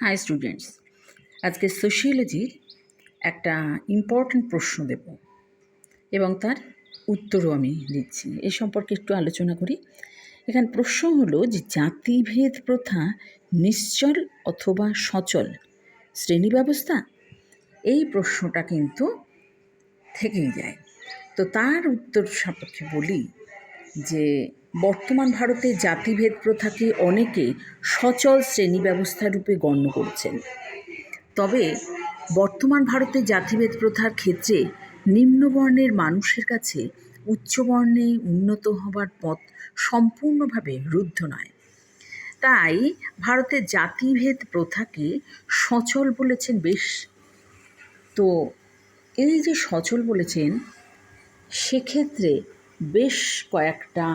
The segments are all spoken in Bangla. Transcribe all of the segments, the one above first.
হাই স্টুডেন্টস আজকে সোশিওলজির একটা ইম্পর্ট্যান্ট প্রশ্ন দেব এবং তার উত্তরও আমি দিচ্ছি। এ সম্পর্কে একটু আলোচনা করি। এখানে প্রশ্ন হলো যে জাতিভেদ প্রথা নিশ্চল অথবা সচল? শ্রেণি ব্যবস্থা? এই প্রশ্নটা কিন্তু থেকেই যায়। তো তার উত্তর সাপেক্ষে বলি যে বর্তমান ভারতে জাতিভেদ প্রথাকে অনেকে সচল শ্রেণি ব্যবস্থা রূপে গণ্য করছেন। তবে বর্তমান ভারতে জাতিভেদ প্রথার ক্ষেত্রে নিম্নবর্ণের মানুষের কাছে উচ্চবর্ণে উন্নত হবার পথ সম্পূর্ণভাবে রুদ্ধ নয়। তাই ভারতের জাতিভেদ প্রথাকে সচল বলেছেন বেশ। তো এই যে সচল বলেছেন, সেক্ষেত্রে বেশ কয়েকটা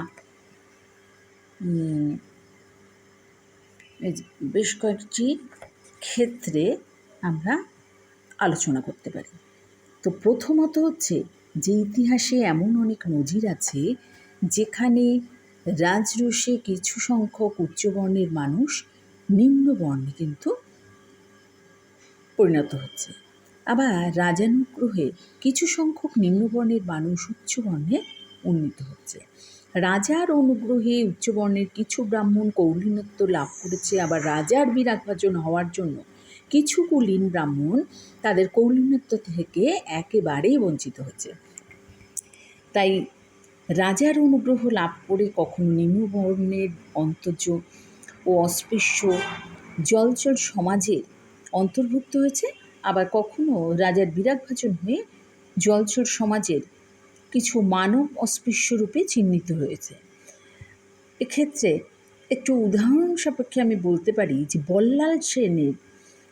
বেশ কয়েকটি ক্ষেত্রে আমরা আলোচনা করতে পারি। তো প্রথমত হচ্ছে যে ইতিহাসে এমন অনেক নজির আছে যেখানে রাজরসে কিছু সংখ্যক উচ্চবর্ণের মানুষ নিম্নবর্ণে কিন্তু পরিণত হচ্ছে। আবার রাজানুগ্রহে কিছু সংখ্যক নিম্নবর্ণের মানুষ উচ্চবর্ণে উন্নীত হচ্ছে। রাজার অনুগ্রহে উচ্চবর্ণের কিছু ব্রাহ্মণ কৌলীনত্ব লাভ করেছে, আবার রাজার বিরাগভাজন হওয়ার জন্য কিছু কুলীন ব্রাহ্মণ তাদের কৌলীনত্ব থেকে একেবারেই বঞ্চিত হচ্ছে। তাই রাজার অনুগ্রহ লাভ করে কখনো নিম্নবর্ণের অন্তর্য ও অস্পৃশ্য জলচল সমাজের অন্তর্ভুক্ত হয়েছে, আবার কখনো রাজার বিরাগভাজন হয়ে জলচর সমাজের কিছু মানব অস্পৃশ্য রূপে চিহ্নিত হয়েছে। এক্ষেত্রে একটু উদাহরণ সাপেক্ষে আমি বলতে পারি যে বল্লাল সেনের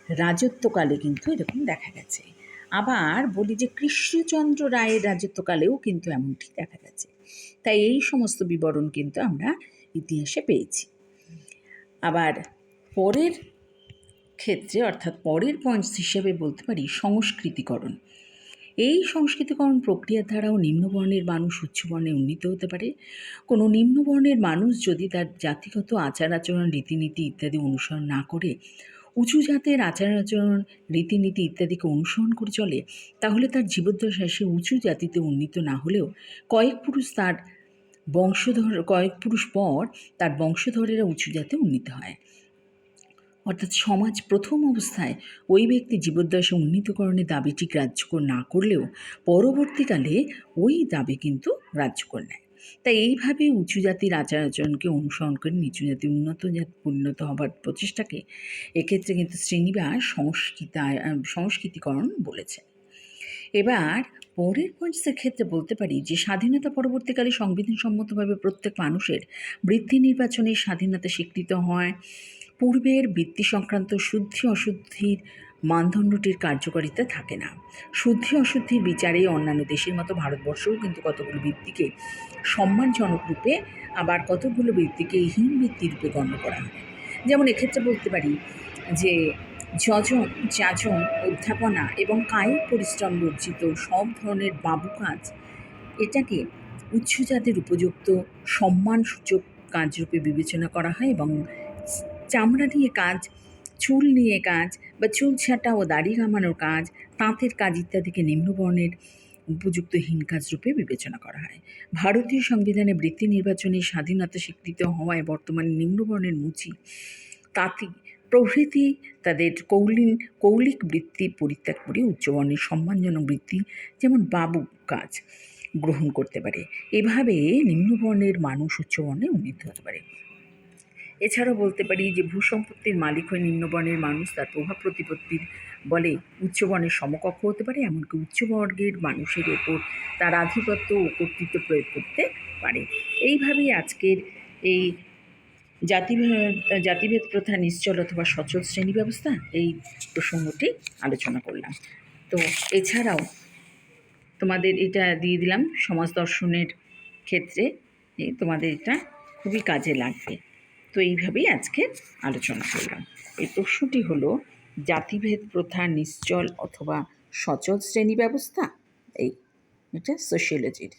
রাজত্বকালে কিন্তু এরকম দেখা গেছে। আবার বলি যে কৃষ্ণচন্দ্র রায়ের রাজত্বকালেও কিন্তু এমনটি দেখা গেছে। তাই এই সমস্ত বিবরণ কিন্তু আমরা ইতিহাসে পেয়েছি। আবার পরের ক্ষেত্রে অর্থাৎ পরের পয়েন্টস হিসেবে বলতে পারি সংস্কৃতিকরণ। এই সংস্কৃতিকরণ প্রক্রিয়ার দ্বারাও নিম্নবর্ণের মানুষ উচ্চবর্ণে উন্নীত হতে পারে। কোনো নিম্নবর্ণের মানুষ যদি তার জাতিগত আচার আচরণ রীতিনীতি ইত্যাদি অনুসরণ না করে, উঁচু জাতের আচার আচরণ রীতিনীতি ইত্যাদিকে অনুসরণ করে চলে, তাহলে তার জীবদ্দশায় সে উঁচু জাতিতে উন্নীত না হলেও কয়েক পুরুষ তার বংশধর, কয়েক পুরুষ পর তার বংশধরেরা উঁচু জাতে উন্নীত হয়। অর্থাৎ সমাজ প্রথম অবস্থায় ওই ব্যক্তি জীবদ্দশা উন্নীতকরণের দাবিটি গ্রাহ্যকর না করলেও পরবর্তীকালে ওই দাবি কিন্তু গ্রাহ্যকর নেয়। তাই এইভাবে উঁচু জাতির আচার আচরণকে অনুসরণ করে নিচু জাতি উন্নত জাতি পরিণত হবার প্রচেষ্টাকে এক্ষেত্রে কিন্তু শ্রীনিবাস সংস্কৃতি সংস্কৃতিকরণ বলেছে এবার পরের পয়েন্টসের ক্ষেত্রে বলতে পারি যে স্বাধীনতা পরবর্তীকালে সংবিধানসম্মতভাবে প্রত্যেক মানুষের বৃত্তি নির্বাচনের স্বাধীনতা স্বীকৃত হয়। পূর্বের বৃত্তি সংক্রান্ত শুদ্ধি অশুদ্ধির মানদণ্ডটির কার্যকারিতা থাকে না। শুদ্ধি অশুদ্ধির বিচারে অন্যান্য দেশের মতো ভারতবর্ষও কিন্তু কতগুলো বৃত্তিকে সম্মানজনক রূপে আবার কতগুলো বৃত্তিকে হীন বৃত্তি রূপে গণ্য করা হয়। যেমন এক্ষেত্রে বলতে পারি যে যজন, যাজন, অধ্যাপনা এবং কায়িক পরিশ্রম বর্জিত সব ধরনের বাবু কাজ এটাকে উচ্চ জাতের উপযুক্ত সম্মানসূচক কাজরূপে বিবেচনা করা হয় এবং চামড়া নিয়ে কাজ, চুল নিয়ে কাজ বা চুল ছাঁটা ও দাড়ি কামানোর কাজ, তাঁতের কাজ ইত্যাদিকে নিম্নবর্ণের উপযুক্তহীন কাজ রূপে বিবেচনা করা হয়। ভারতীয় সংবিধানে বৃত্তি নির্বাচনে স্বাধীনতা স্বীকৃত হওয়ায় বর্তমানে নিম্নবর্ণের মুচি, তাঁতি প্রভৃতি তাদের কৌলিন, কৌলিক বৃত্তি পরিত্যাগ করে উচ্চবর্ণের সম্মানজনক বৃত্তি, যেমন বাবু কাজ গ্রহণ করতে পারে। এভাবে নিম্নবর্ণের মানুষ উচ্চবর্ণে উন্নীত হতে পারে। এছাড়াও বলতে পারি যে ভূসম্পত্তির মালিক হয়ে নিম্নবর্ণের মানুষ তার প্রভাব প্রতিপত্তির বলে উচ্চবর্ণের সমকক্ষ হতে পারে, এমনকি উচ্চবর্গের মানুষের ওপর তার আধিপত্য ও কর্তৃত্ব প্রয়োগ করতে পারে। এইভাবেই আজকের এই জাতিভেদ জাতিভেদ প্রথা নিশ্চল অথবা সচল শ্রেণি ব্যবস্থা, এই প্রসঙ্গটি আলোচনা করলাম। তো এছাড়াও তোমাদের এটা দিয়ে দিলাম, সমাজ দর্শনের ক্ষেত্রে তোমাদের এটা খুবই কাজে লাগবে। তো এইভাবেই আজকে আলোচনা করলাম। এই প্রশ্নটি হলো, জাতিভেদ প্রথা নিশ্চল অথবা সচল শ্রেণি ব্যবস্থা? এই, এটা সোশিয়োলজির